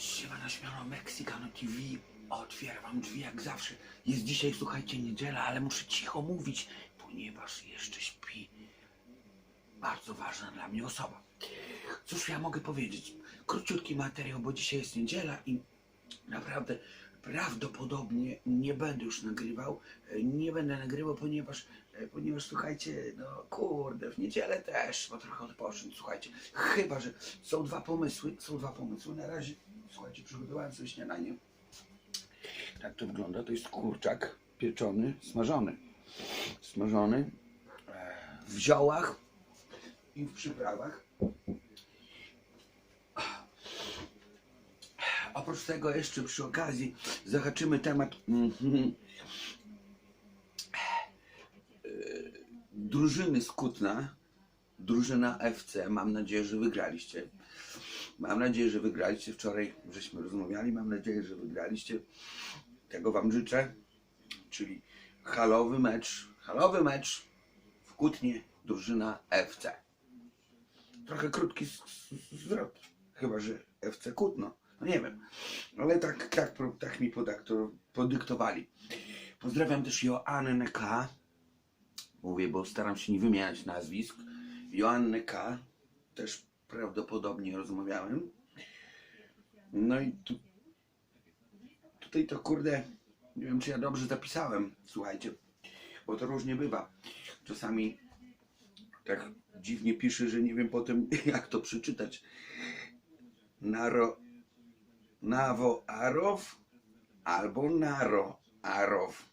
Siema na śmiano Mexicano TV. Otwieram drzwi jak zawsze. Jest dzisiaj, słuchajcie, niedziela, ale muszę cicho mówić, ponieważ jeszcze śpi bardzo ważna dla mnie osoba. Cóż ja mogę powiedzieć? Króciutki materiał, bo dzisiaj jest niedziela i naprawdę prawdopodobnie nie będę już nagrywał. E, Nie będę nagrywał, ponieważ, e, ponieważ słuchajcie, no kurde, w niedzielę też, bo trochę odpocząć, słuchajcie. Chyba, że są dwa pomysły, są dwa pomysły. Na razie, słuchajcie, przygotowałem sobie śniadanie. Tak to wygląda, to jest kurczak pieczony, smażony. Smażony e, w ziołach i w przyprawach. Oprócz tego jeszcze przy okazji zahaczymy temat mhm, e, drużyny z Kutna, drużyna FC. Mam nadzieję, że wygraliście. Mam nadzieję, że wygraliście. Wczoraj żeśmy rozmawiali. Mam nadzieję, że wygraliście. Tego Wam życzę. Czyli halowy mecz, halowy mecz w Kutnie, drużyna FC. Trochę krótki zwrot. Chyba, że FC Kutno. No nie wiem. Ale tak, tak, tak mi podyktowali. Pozdrawiam też Joannę K. Mówię, bo staram się nie wymieniać nazwisk. Joannę K. Też prawdopodobnie rozmawiałem. No i tu, tutaj to kurde, nie wiem czy ja dobrze zapisałem, słuchajcie, bo to różnie bywa. Czasami tak dziwnie pisze, że nie wiem potem jak to przeczytać. Naro, Nawo Arow albo Naro Arow.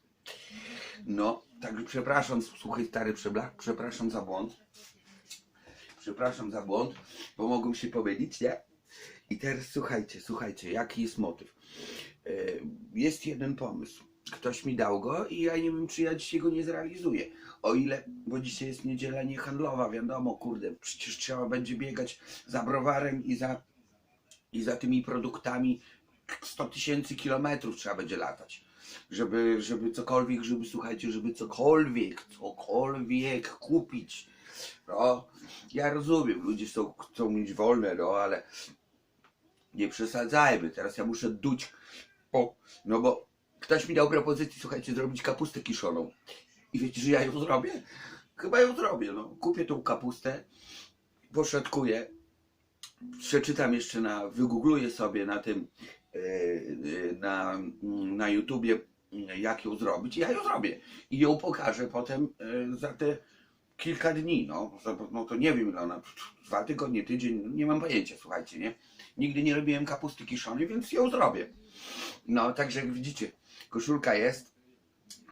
No, także przepraszam, słuchaj stary przebla, przepraszam za błąd. Przepraszam za błąd, bo mogłem się pomylić, nie? I teraz słuchajcie, słuchajcie, jaki jest motyw. E, Jest jeden pomysł. Ktoś mi dał go i ja nie wiem, czy ja dzisiaj go nie zrealizuję. O ile, bo dzisiaj jest niedziela niehandlowa, wiadomo, kurde, przecież trzeba będzie biegać za browarem i za, i za tymi produktami 100 tysięcy kilometrów trzeba będzie latać. Żeby, żeby cokolwiek, żeby słuchajcie, żeby cokolwiek, cokolwiek kupić. No, ja rozumiem, ludzie chcą, chcą mieć wolne, no ale nie przesadzajmy. Teraz ja muszę duć, po, no bo ktoś mi dał propozycję, słuchajcie, zrobić kapustę kiszoną. I wiecie, że ja ją zrobię? Chyba ją zrobię, no. Kupię tą kapustę, poszatkuję, przeczytam jeszcze na, wygoogluję sobie na tym, na, mm, na YouTubie, mm, jak ją zrobić ja ją zrobię. I ją pokażę potem e, za te kilka dni, no, no to nie wiem, ile ona, dwa tygodnie, tydzień, nie mam pojęcia, słuchajcie, nie? Nigdy nie robiłem kapusty kiszonej, więc ją zrobię. No, także jak widzicie, koszulka jest,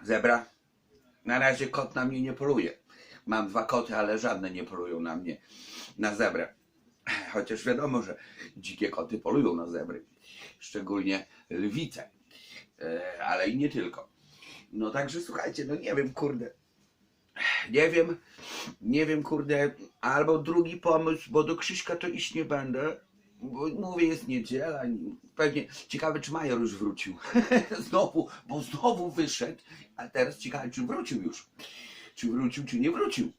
zebra. Na razie kot na mnie nie poluje. Mam dwa koty, ale żadne nie polują na mnie, na zebrę. Chociaż wiadomo, że dzikie koty polują na zebry. Szczególnie lwice. E, ale i nie tylko. No także słuchajcie, no nie wiem, kurde. Nie wiem, nie wiem, kurde, albo drugi pomysł, bo do Krzyśka to iść nie będę, bo mówię, jest niedziela, pewnie ciekawe, czy Major już wrócił. znowu, bo znowu wyszedł, a teraz ciekawe, czy wrócił już. Czy wrócił, czy nie wrócił.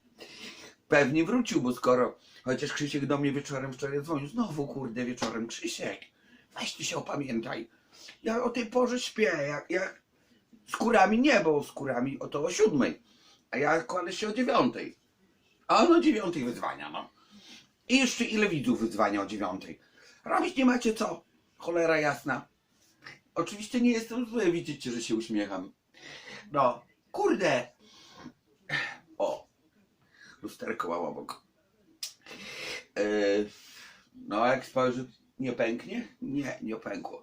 Pewnie wrócił, bo skoro, chociaż Krzysiek do mnie wieczorem wczoraj dzwonił, znowu kurde wieczorem, Krzysiek, weź ty się opamiętaj. Ja o tej porze śpię, jak, jak z kurami nie, bo z kurami o to o siódmej, a ja kładę się o dziewiątej. A on o dziewiątej wyzwania, no. I jeszcze ile widzów wyzwania o dziewiątej. Robić nie macie co, cholera jasna. Oczywiście nie jestem zły, widzicie, że się uśmiecham. No, kurde. O, lusterko mam obok. Yy, no, jak spojrzę, nie pęknie? Nie, nie pękło.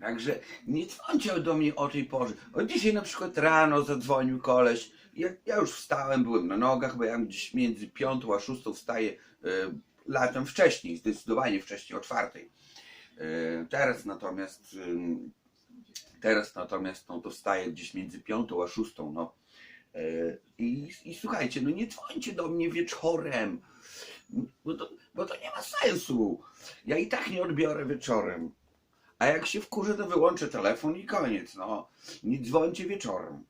Także nie dzwońcie do mnie o tej porze. O dzisiaj na przykład rano zadzwonił koleś. Ja, ja już wstałem, byłem na nogach, bo ja gdzieś między piątą a szóstą wstaję y, latem wcześniej, zdecydowanie wcześniej o czwartej. Y, teraz natomiast ym, teraz natomiast no to wstaję gdzieś między piątą a szóstą, no. Y, I, I słuchajcie, no nie dzwońcie do mnie wieczorem, bo to, bo to nie ma sensu. Ja i tak nie odbiorę wieczorem. A jak się wkurzę, to wyłączę telefon i koniec. No, nie dzwońcie wieczorem.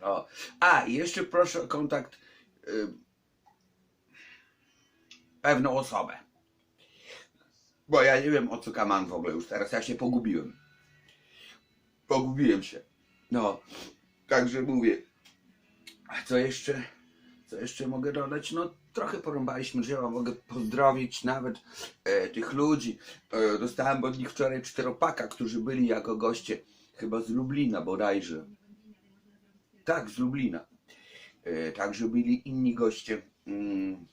O. A, jeszcze proszę o kontakt y, pewną osobę. Bo ja nie wiem o co kaman w ogóle już teraz, ja się pogubiłem. Pogubiłem się. No, także mówię. A co jeszcze? Co jeszcze mogę dodać? No trochę porąbaliśmy drzewa, mogę pozdrowić nawet e, tych ludzi. E, dostałem od nich wczoraj czteropaka, którzy byli jako goście, chyba z Lublina bodajże. Tak, z Lublina. E, także byli inni goście mm,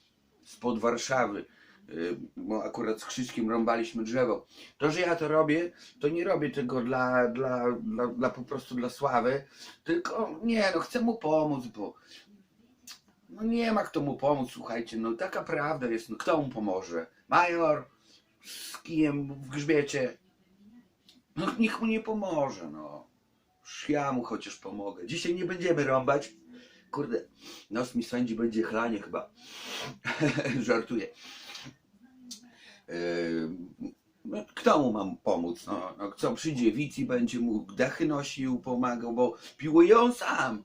spod Warszawy, e, bo akurat z Krzyśkiem rąbaliśmy drzewo. To, że ja to robię, to nie robię tego dla, dla, dla, dla po prostu dla sławy, tylko nie, no chcę mu pomóc, bo no nie ma kto mu pomóc, słuchajcie, no taka prawda jest, no kto mu pomoże? Major z kijem w grzbiecie, no nikt mu nie pomoże, no. Ja mu chociaż pomogę. Dzisiaj nie będziemy rąbać. Kurde, nos mi swędzi, będzie chlanie chyba. Żartuję. Yy, no, kto mu mam pomóc? No, no, co przyjdzie widz i będzie mu dechy nosił, pomagał, bo piłuje on sam.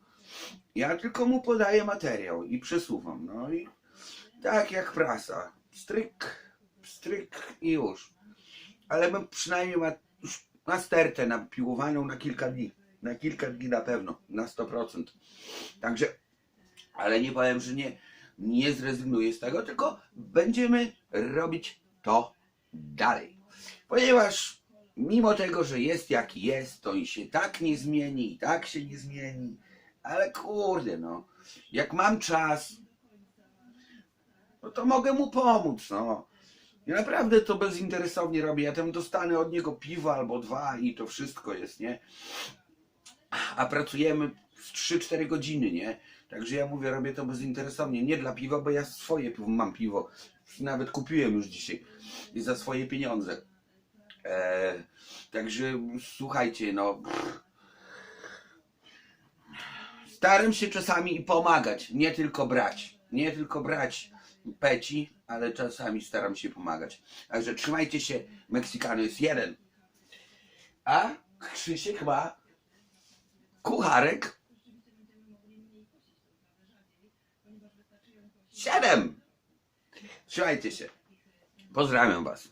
Ja tylko mu podaję materiał i przesuwam. No i tak jak prasa. Stryk, stryk i już. Ale bym przynajmniej ma już na stertę napiłowaną na kilka dni. Na kilka dni na pewno, na 100%. Także, ale nie powiem, że nie, nie zrezygnuję z tego, tylko będziemy robić to dalej. Ponieważ mimo tego, że jest jaki jest, to i się tak nie zmieni, i tak się nie zmieni. Ale kurde, no, jak mam czas, no to mogę mu pomóc, no. Ja naprawdę to bezinteresownie robię. Ja tam dostanę od niego piwa albo dwa i to wszystko jest, nie? A pracujemy z 3-4 godziny, nie? Także ja mówię, robię to bezinteresownie. Nie dla piwa, bo ja swoje piwo mam piwo. Nawet kupiłem już dzisiaj. I za swoje pieniądze. Eee, także słuchajcie, no. pff. Staram się czasami pomagać, nie tylko brać. Nie tylko brać peci, ale czasami staram się pomagać. Także trzymajcie się, Meksykano jest jeden. A Krzysiek ma kucharek siedem. Trzymajcie się. Pozdrawiam was.